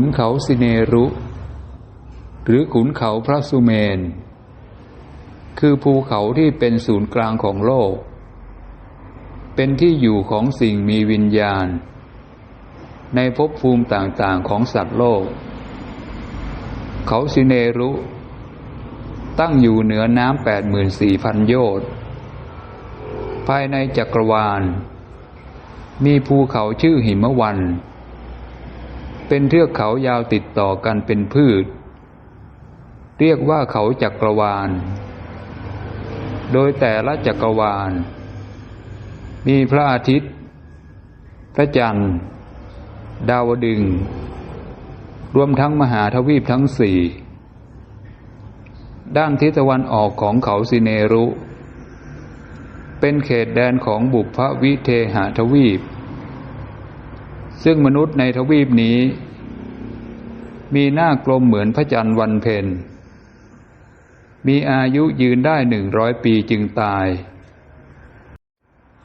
นเขาสิเนรุ หรือขุนเขาพระสุเมน คือภูเขาที่เป็นศูนย์กลางของโลก เป็นที่อยู่ของสิ่งมีวิญญาณ ในภพภูมิต่างๆของสัตว์โลก เขาสิเนรุ ตั้งอยู่เหนือน้ำแปดหมื่นสี่พันโยชน์ภายในจักรวาล มีภูเขาชื่อหิมวัน เป็นเทือกเขายาวติดต่อกันเป็นพืช เรียกว่าเขาจักรวาล โดยแต่ละจักรวาล มีพระอาทิตย์ พระจันทร์ ดาวดึง รวมทั้งมหาทวีปทั้งสี่ ด้านทิศตะวันออกของเขาสิเนรุ เป็นเขตแดนของบุพวิเทหทวีป ซึ่งมนุษย์ในทวีปนี้ มีหน้ากลมเหมือนพระจันทร์วันเพ็ญ มีอายุยืนได้หนึ่งร้อยปีจึงตาย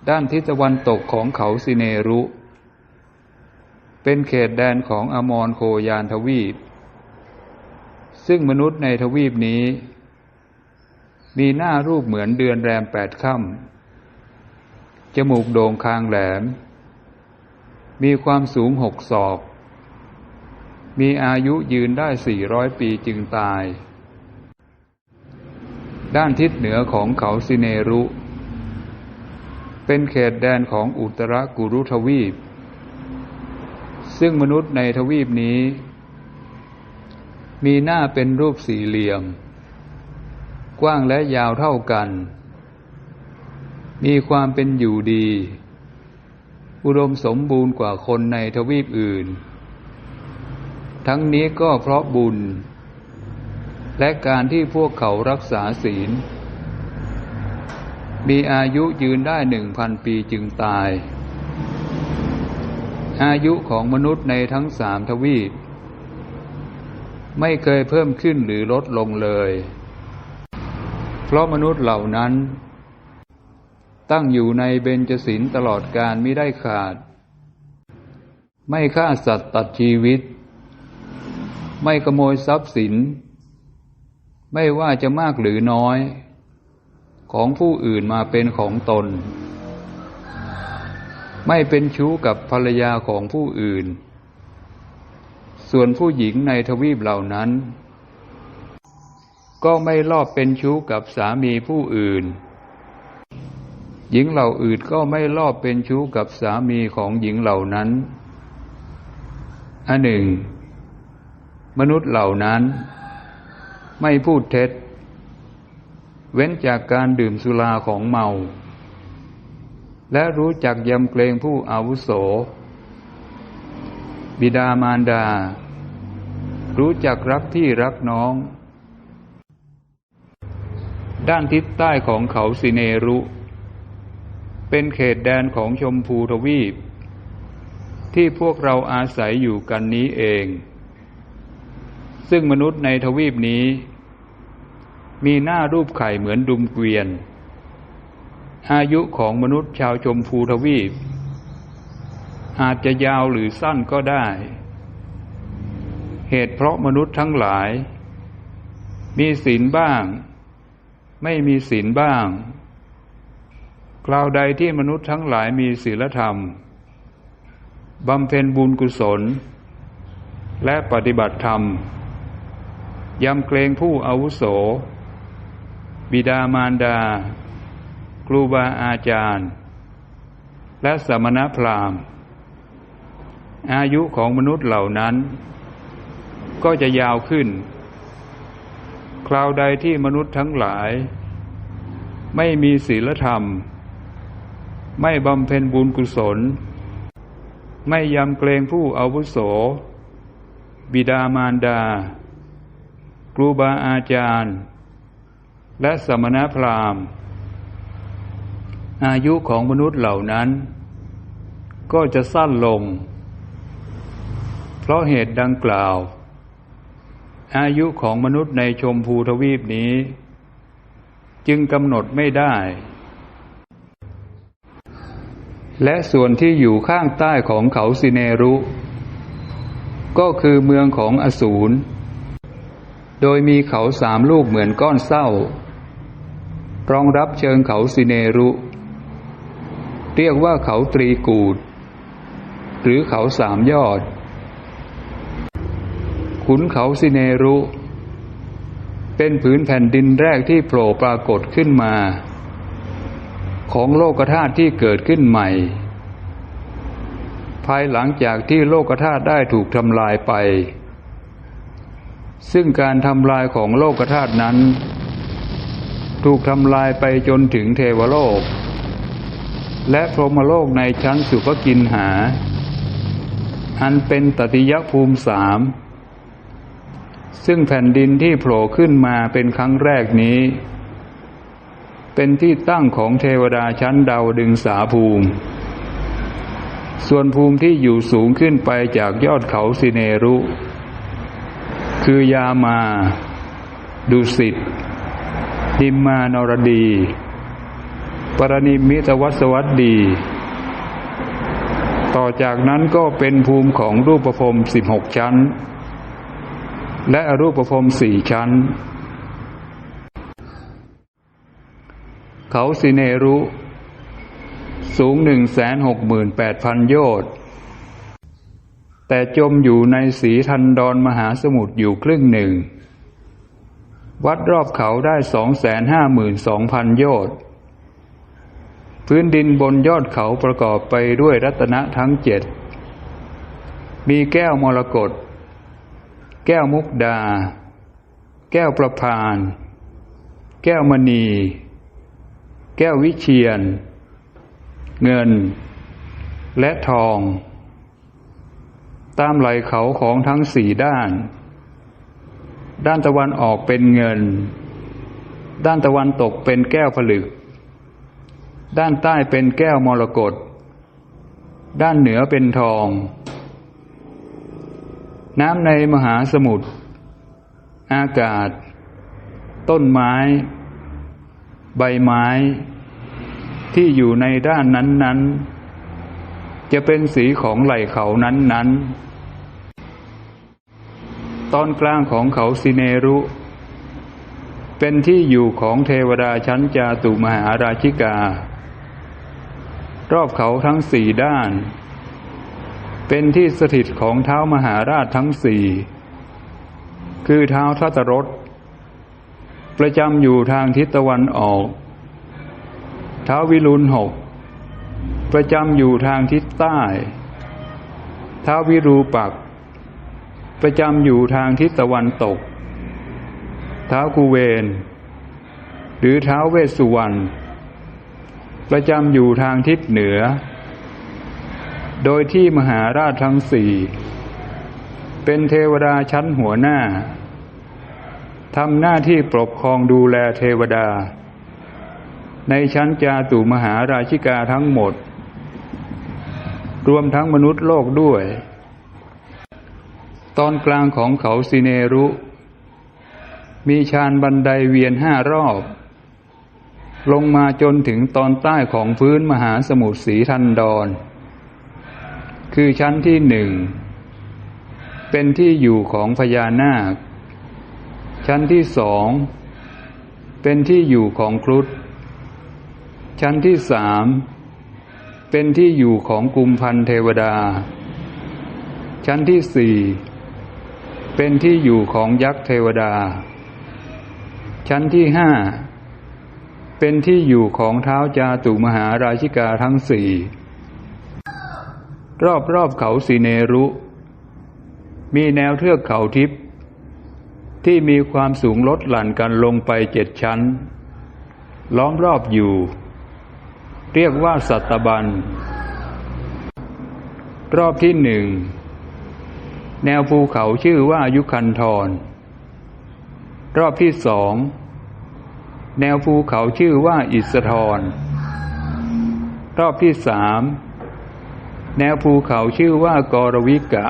ด้านทิศตะวันตกของเขาสิเนรุ เป็นเขตแดนของอมรโคยานทวีป ซึ่งมนุษย์ในทวีปนี้ มีหน้ารูปเหมือนเดือนแรมแปดค่ำจมูกโด่งคางแหลม มีความสูงหกศอก มีอายุยืนได้สี่ร้อยปีจึงตาย ด้านทิศเหนือของเขาสิเนรุ เป็นเขตแดนของอุตรกุรุทวีป ซึ่งมนุษย์ในทวีปนี้ มีหน้าเป็นรูปสี่เหลี่ยม กว้างและยาวเท่ากัน มีความเป็นอยู่ดี อุดมสมบูรณ์กว่าคนในทวีปอื่น ทั้งนี้ก็เพราะบุญ และการที่พวกเขารักษาศีล มีอายุยืนได้หนึ่งพันปีจึงตาย อายุของมนุษย์ในทั้งสามทวีป ไม่เคยเพิ่มขึ้นหรือลดลงเลย เพราะมนุษย์เหล่านั้น ตั้งอยู่ในเบญจศีลตลอดการไม่ได้ขาด ไม่ฆ่าสัตว์ตัดชีวิต ไม่ขโมยทรัพย์สิน ไม่ว่าจะมากหรือน้อย ของผู้อื่นมาเป็นของตน ไม่เป็นชู้กับภรรยาของผู้อื่น ส่วนผู้หญิงในทวีปเหล่านั้น ก็ไม่ลอบเป็นชู้กับสามีผู้อื่น หญิงเหล่าอื่นก็ไม่ลอบเป็นชู้กับสามีของหญิงเหล่านั้น อันหนึ่ง มนุษย์เหล่านั้น ไม่พูดเท็จ เว้นจากการดื่มสุราของเมา และรู้จักยำเกรงผู้อาวุโส บิดามารดา รู้จักรักพี่รักน้อง ด้านทิศใต้ของเขาสิเนรุ เป็นเขตแดนของชมพูทวีป ที่พวกเราอาศัยอยู่กันนี้เอง ซึ่งมนุษย์ในทวีปนี้ มีหน้ารูปไข่เหมือนดุมเกวียน อายุของมนุษย์ชาวชมพูทวีป อาจจะยาวหรือสั้นก็ได้ เหตุเพราะมนุษย์ทั้งหลาย มีศีลบ้าง ไม่มีศีลบ้าง คราวใดที่มนุษย์ทั้งหลายมีศีลธรรมบำเพ็ญบุญกุศล และปฏิบัติธรรม ยำเกรงผู้อาวุโส บิดามารดา ครูบาอาจารย์ และสมณพราหมณ์ อายุของมนุษย์เหล่านั้น ก็จะยาวขึ้น คราวใดที่มนุษย์ทั้งหลาย ไม่มีศีลธรรม ไม่บำเพ็ญบุญกุศล ไม่ยำเกรงผู้อาวุโส บิดามารดา ครูบาอาจารย์ และสมณพราหมณ์ อายุของมนุษย์เหล่านั้น ก็จะสั้นลง เพราะเหตุดังกล่าว อายุของมนุษย์ในชมพูทวีปนี้ จึงกำหนดไม่ได้ และส่วนที่อยู่ข้างใต้ของเขาสิเนรุ ก็คือเมืองของอสูร โดยมีเขาสามลูกเหมือนก้อนเศร้ารองรับเชิงเขาสิเนรุ เรียกว่าเขาตรีกูด หรือเขาสามยอด ขุนเขาสิเนรุ เป็นผืนแผ่นดินแรกที่โผล่ปรากฏขึ้นมา ของโลกธาตุที่เกิดขึ้นใหม่ ภายหลังจากที่โลกธาตุได้ถูกทำลายไป ซึ่งการทำลายของโลกธาตุนั้น ถูกทำลายไปจนถึงเทวโลก และพรหมโลกในชั้นสุภกินหา อันเป็นตติยภูมิสามซึ่งแผ่นดินที่โผล่ขึ้นมาเป็นครั้งแรกนี้ เป็นที่ตั้งของเทวดาชั้นดาวดึงสาภูมิ ส่วนภูมิที่อยู่สูงขึ้นไปจากยอดเขาสิเนรุ คือยามา ดุสิตดิมมานรดี ปรณิมิตวัสวัสดี ต่อจากนั้นก็เป็นภูมิของรูปภพสิบหกชั้น และอรูปภพสี่ชั้น เขาสิเนรุ สูงหนึ่งแสนหกหมื่นแปดพันโยชน์แต่จมอยู่ในสีทันดอนมหาสมุทรอยู่ครึ่งหนึ่ง วัดรอบเขาได้สองแสนห้าหมื่นสองพันโยชน์พื้นดินบนยอดเขาประกอบไปด้วยรัตนะทั้งเจ็ด มีแก้วมรกต แก้วมุกดา แก้วประพาน แก้วมณี แก้ววิเชียน เงิน และทอง ตามไหลเขาของทั้งสี่ด้าน ด้านตะวันออกเป็นเงิน ด้านตะวันตกเป็นแก้วผลึก ด้านใต้เป็นแก้วมรกต ด้านเหนือเป็นทอง น้ำในมหาสมุทร อากาศ ต้นไม้ ใบไม้ที่อยู่ในด้านนั้น ๆ จะเป็นสีของไหล่เขานั้น ๆ ตอนกลางของเขาสิเนรุ เป็นที่อยู่ของเทวดาชั้นจาตุมหาราชิกา รอบเขาทั้งสี่ด้าน เป็นที่สถิตของเท้ามหาราชทั้งสี่ คือเท้าทัตรส ประจำอยู่ทางทิศตะวันออกเท้าวิรุณหก ประจำอยู่ทางทิศใต้เท้าวิรูปัก ประจำอยู่ทางทิศตะวันตกเท้ากูเวน หรือเท้าเวสสุวรรณ ประจำอยู่ทางทิศเหนือ โดยที่มหาราชทั้งสี่ เป็นเทวดาชั้นหัวหน้า ทำหน้าที่ปกครองดูแลเทวดา ในชั้นจาตุมหาราชิกาทั้งหมด รวมทั้งมนุษย์โลกด้วย ตอนกลางของเขาสิเนรุ มีชานบันไดเวียนห้ารอบ ลงมาจนถึงตอนใต้ของพื้นมหาสมุทรสีทันดอนคือชั้นที่หนึ่ง เป็นที่อยู่ของพญานาค ชั้นที่สองเป็นที่อยู่ของครุฑชั้นที่สามเป็นที่อยู่ของกุมพันเทวดา ชั้นที่สี่เป็นที่อยู่ของยักษ์เทวดา ชั้นที่ห้าเป็นที่อยู่ของเท้าจาตุมหาราชิกาทั้งสี่รอบรอบเขาสีเนรุ มีแนวเทือกเขาทิพย์ ที่มีความสูงลดหลั่นกันลงไปเจ็ดชั้น ล้อมรอบอยู่ เรียกว่าสัตบัน รอบที่หนึ่ง แนวภูเขาชื่อว่ายุคันธรรอบที่สอง แนวภูเขาชื่อว่าอิสธรรอบที่สาม แนวภูเขาชื่อว่ากรวิกะ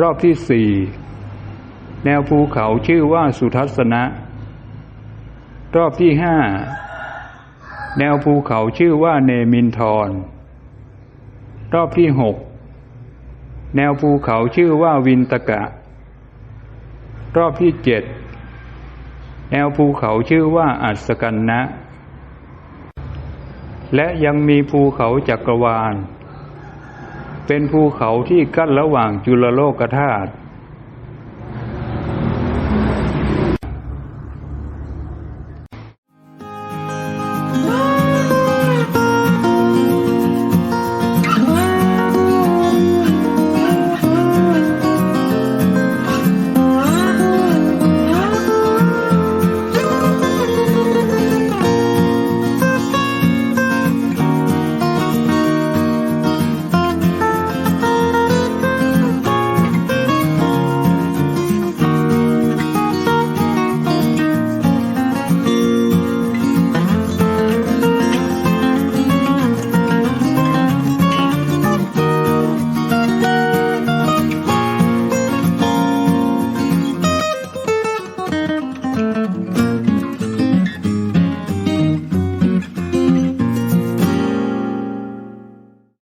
รอบที่สี่ แนวภูเขาชื่อว่าสุทัศนะ รอบที่ห้าแนวภูเขาชื่อว่าเนมินทร รอบที่หกแนวภูเขาชื่อว่าวินตกะ รอบที่เจ็ดแนวภูเขาชื่อว่าอัศกันนะ และยังมีภูเขาจักรวาล เป็นภูเขาที่กั้นระหว่างจุลโลกธาตุ